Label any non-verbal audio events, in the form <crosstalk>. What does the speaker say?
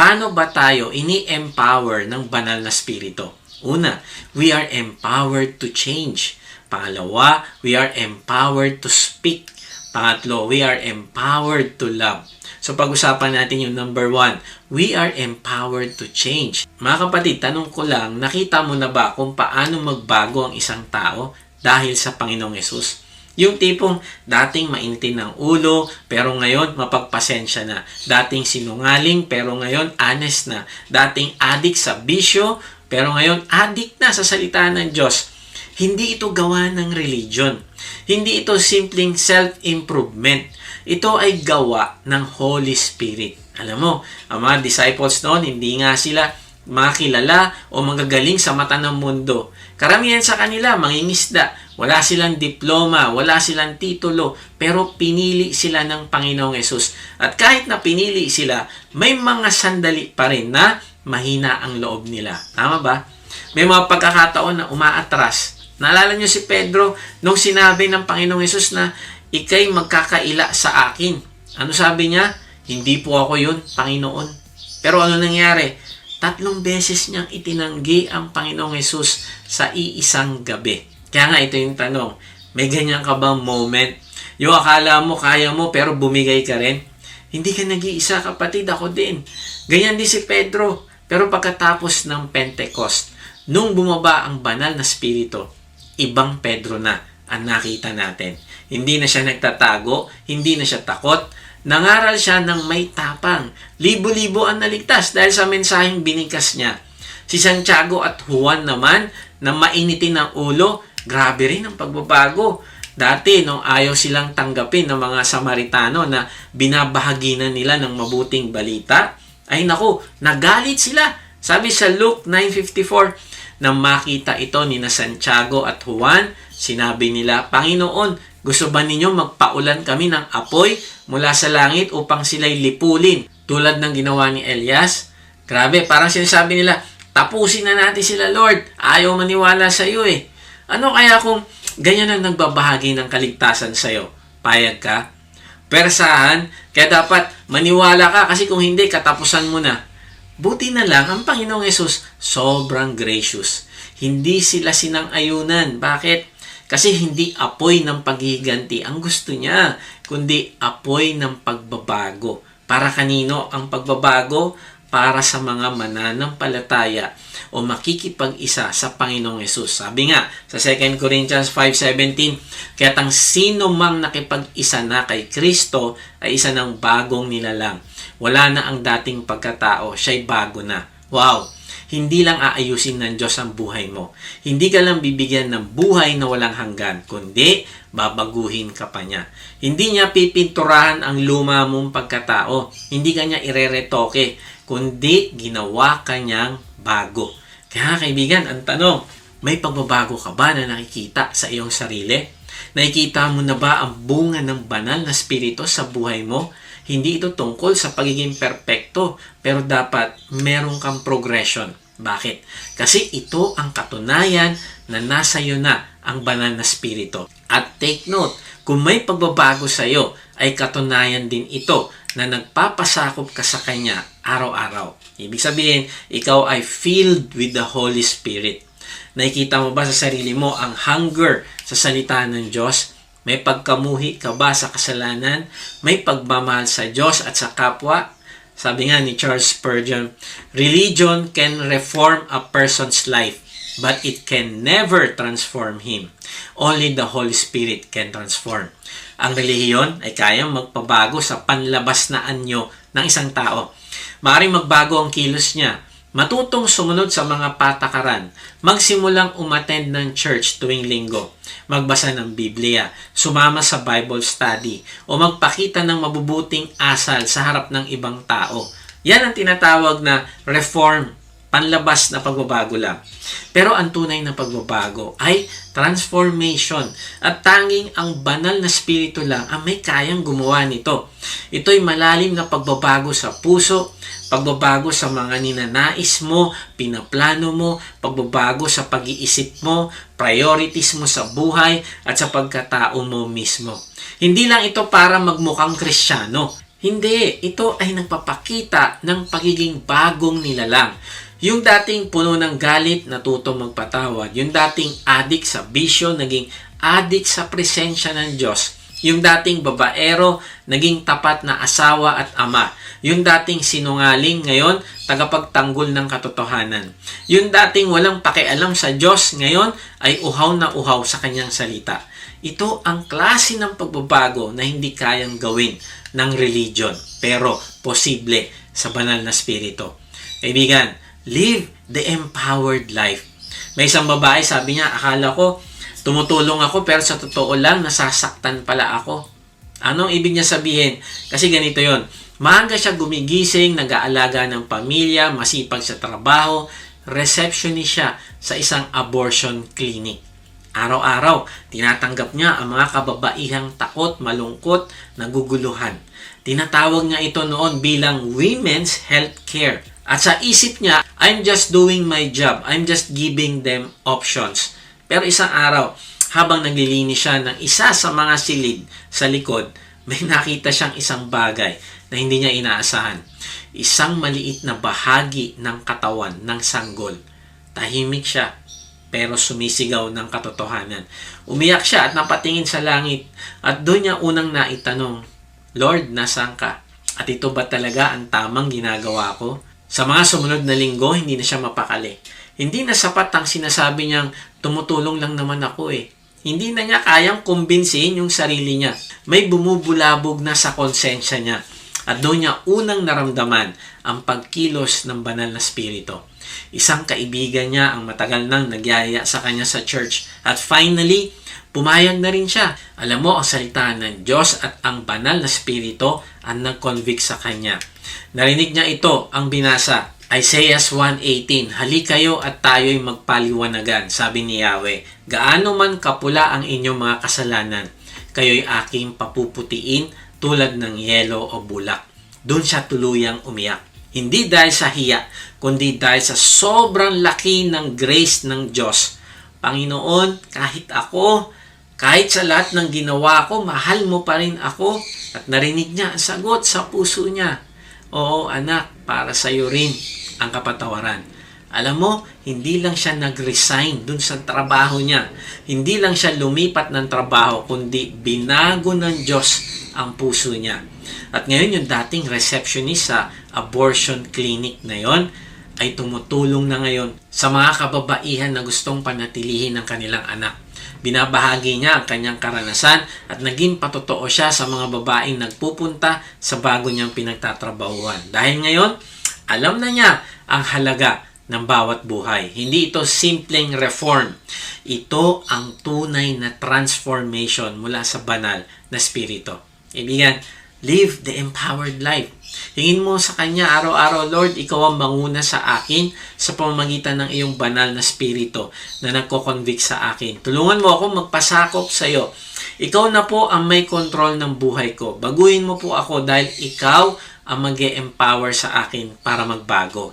Paano ba tayo ini-empower ng banal na spirito? Una, we are empowered to change. Pangalawa, we are empowered to speak. Pangatlo, we are empowered to love. So pag-usapan natin yung number one, we are empowered to change. Mga kapatid, tanong ko lang, nakita mo na ba kung paano magbago ang isang tao dahil sa Panginoong Yesus? Yung tipong dating mainitin ng ulo, pero ngayon mapagpasensya na. Dating sinungaling, pero ngayon honest na. Dating adik sa bisyo, pero ngayon adik na sa salita ng Diyos. Hindi ito gawa ng religion. Hindi ito simpleng self-improvement. Ito ay gawa ng Holy Spirit. Alam mo, ang mga disciples noon, hindi nga sila makilala o magagaling sa mata ng mundo. Karamihan sa kanila, mangingisda. Wala silang diploma, wala silang titulo, pero pinili sila ng Panginoong Yesus. At kahit na pinili sila, may mga sandali pa rin na mahina ang loob nila. Tama ba? May mga pagkakataon na umaatras. Naalala niyo si Pedro nung sinabi ng Panginoong Yesus na ikay magkakaila sa akin. Ano sabi niya? Hindi po ako yun, Panginoon. Pero ano nangyari? Tatlong beses niyang itinanggi ang Panginoong Yesus sa iisang gabi. Kaya nga ito yung tanong, may ganyan ka bang moment? Yung akala mo, kaya mo, pero bumigay ka rin? Hindi ka nag-iisa, kapatid, ako din. Ganyan din si Pedro. Pero pagkatapos ng Pentecost, nung bumaba ang banal na spirito, ibang Pedro na ang nakita natin. Hindi na siya nagtatago, hindi na siya takot, nangaral siya ng may tapang. Libo-libo ang naligtas dahil sa mensaheng binigkas niya. Si Santiago at Juan naman, na mainitin ng ulo, grabe rin ang pagbabago. Dati, nung ayaw silang tanggapin ng mga Samaritano na binabahaginan nila ng mabuting balita, ay naku, nagalit sila. Sabi sa Luke 9.54, nang makita ito ni na Santiago at Juan, sinabi nila, Panginoon, gusto ba ninyo magpaulan kami ng apoy mula sa langit upang sila'y lipulin tulad ng ginawa ni Elias? Grabe, parang sinasabi nila, tapusin na natin sila Lord. Ayaw maniwala sa iyo eh. Ano kaya kung ganyan ang nagbabahagi ng kaligtasan sa iyo? Payag ka? Persahan, kaya dapat maniwala ka kasi kung hindi, katapusan mo na. Buti na lang, ang Panginoong Yesus sobrang gracious. Hindi sila sinang-ayunan. Bakit? Kasi hindi apoy ng paghihiganti ang gusto niya, kundi apoy ng pagbabago. Para kanino ang pagbabago? Para sa mga mananampalataya o makikipag-isa sa Panginoong Yesus. Sabi nga sa 2 Corinthians 5.17, Kaya't ang sino mang nakipag-isa na kay Kristo ay isa ng bagong nilalang. Wala na ang dating pagkatao, siya'y bago na. Wow! hindi lang aayusin ng Diyos ang buhay mo. Hindi ka lang bibigyan ng buhay na walang hanggan, kundi babaguhin ka pa niya. Hindi niya pipinturahan ang luma mong pagkatao. Hindi ka niya ireretoke, kundi ginawa ka niyang bago. Kaya kaibigan, ang tanong, may pagbabago ka ba na nakikita sa iyong sarili? Nakikita mo na ba ang bunga ng banal na spirito sa buhay mo? Hindi ito tungkol sa pagiging perpekto, pero dapat meron kang progression. Bakit? Kasi ito ang katunayan na nasa iyo na ang banal na spirito. At take note, kung may pagbabago sa iyo, ay katunayan din ito na nagpapasakop ka sa Kanya araw-araw. Ibig sabihin, ikaw ay filled with the Holy Spirit. Nakikita mo ba sa sarili mo ang hunger sa salita ng Diyos? May pagkamuhi ka ba sa kasalanan? May pagmamahal sa Diyos at sa kapwa? Sabi nga ni Charles Spurgeon, Religion can reform a person's life, but it can never transform him. Only the Holy Spirit can transform. Ang relihiyon ay kayang magpabago sa panlabas na anyo ng isang tao. Maaring magbago ang kilos niya, matutong sumunod sa mga patakaran, magsimulang umattend ng church tuwing linggo, magbasa ng Biblia, sumama sa Bible study, o magpakita ng mabubuting asal sa harap ng ibang tao. Yan ang tinatawag na reform, panlabas na pagbabago lang. Pero ang tunay na pagbabago ay transformation at tanging ang banal na spirito lang ang may kayang gumawa nito. Ito'y malalim na pagbabago sa puso, pagbabago sa mga ninanais mo, pinaplano mo, pagbabago sa pag-iisip mo, priorities mo sa buhay at sa pagkatao mo mismo. Hindi lang ito para magmukhang kristyano. Hindi, ito ay nagpapakita ng pagiging bagong nilalang. Yung dating puno ng galit, natutong magpatawad. Yung dating adik sa bisyo, naging adik sa presensya ng Diyos. Yung dating babaero, naging tapat na asawa at ama. Yung dating sinungaling, ngayon, tagapagtanggol ng katotohanan. Yung dating walang pakialam sa Diyos, ngayon, ay uhaw na uhaw sa kanyang salita. Ito ang klase ng pagbabago na hindi kayang gawin ng religion, pero posible sa banal na spirito. Kaibigan, live the empowered life. May isang babae, sabi niya, akala ko, tumutulong ako, pero sa totoo lang, nasasaktan pala ako. Anong ibig niya sabihin? Kasi ganito yon. Maaga siya gumigising, nag-aalaga ng pamilya, masipag sa trabaho, receptionist siya sa isang abortion clinic. Araw-araw, tinatanggap niya ang mga kababaihang takot, malungkot, naguguluhan. Tinatawag niya ito noon bilang women's health care. At sa isip niya, I'm just doing my job. I'm just giving them options. Pero isang araw, habang naglilinis siya ng isa sa mga silid sa likod, <laughs> may nakita siyang isang bagay na hindi niya inaasahan. Isang maliit na bahagi ng katawan ng sanggol. Tahimik siya, pero sumisigaw ng katotohanan. Umiyak siya at napatingin sa langit at doon niya unang naitanong, Lord, nasaan ka? At ito ba talaga ang tamang ginagawa ko? Sa mga sumunod na linggo, hindi na siya mapakali. Hindi na sapat ang sinasabi niyang tumutulong lang naman ako eh. Hindi na niya kayang kumbinsihin yung sarili niya. May bumubulabog na sa konsensya niya. At doon niya unang naramdaman ang pagkilos ng banal na spirito. Isang kaibigan niya ang matagal nang nagyaya sa kanya sa church. At finally, pumayag na rin siya. Alam mo, ang salita ng Diyos at ang banal na spirito ang nag-convict sa kanya. Narinig niya ito, ang binasa. Isaiah 1.18, Hali kayo at tayo'y magpaliwanagan, sabi ni Yahweh. Gaano man kapula ang inyong mga kasalanan, kayo'y aking papuputiin tulad ng yelo o bulak. Doon siya tuluyang umiyak. Hindi dahil sa hiya, kundi dahil sa sobrang laki ng grace ng Diyos. Panginoon, kahit ako, kahit sa lahat ng ginawa ko, mahal mo pa rin ako. At narinig niya ang sagot sa puso niya. Oo, anak, para sa iyo rin ang kapatawaran. Alam mo, hindi lang siya nag-resign dun sa trabaho niya. Hindi lang siya lumipat ng trabaho, kundi binago ng Diyos ang puso niya. At ngayon, yung dating receptionist sa abortion clinic na yon ay tumutulong na ngayon sa mga kababaihan na gustong panatilihin ng kanilang anak. Binabahagi niya ang kanyang karanasan at naging patotoo siya sa mga babaeng nagpupunta sa bago niyang pinagtatrabahuan. Dahil ngayon, alam na niya ang halaga ng bawat buhay. Hindi ito simpleng reform. Ito ang tunay na transformation mula sa banal na spirito. Ibigan, live the empowered life. Hingin mo sa Kanya araw-araw, Lord, Ikaw ang manguna sa akin sa pamamagitan ng iyong banal na spirito na nagko-convict sa akin. Tulungan mo ako magpasakop sa iyo. Ikaw na po ang may control ng buhay ko. Baguhin mo po ako dahil Ikaw ang mag empower sa akin para magbago.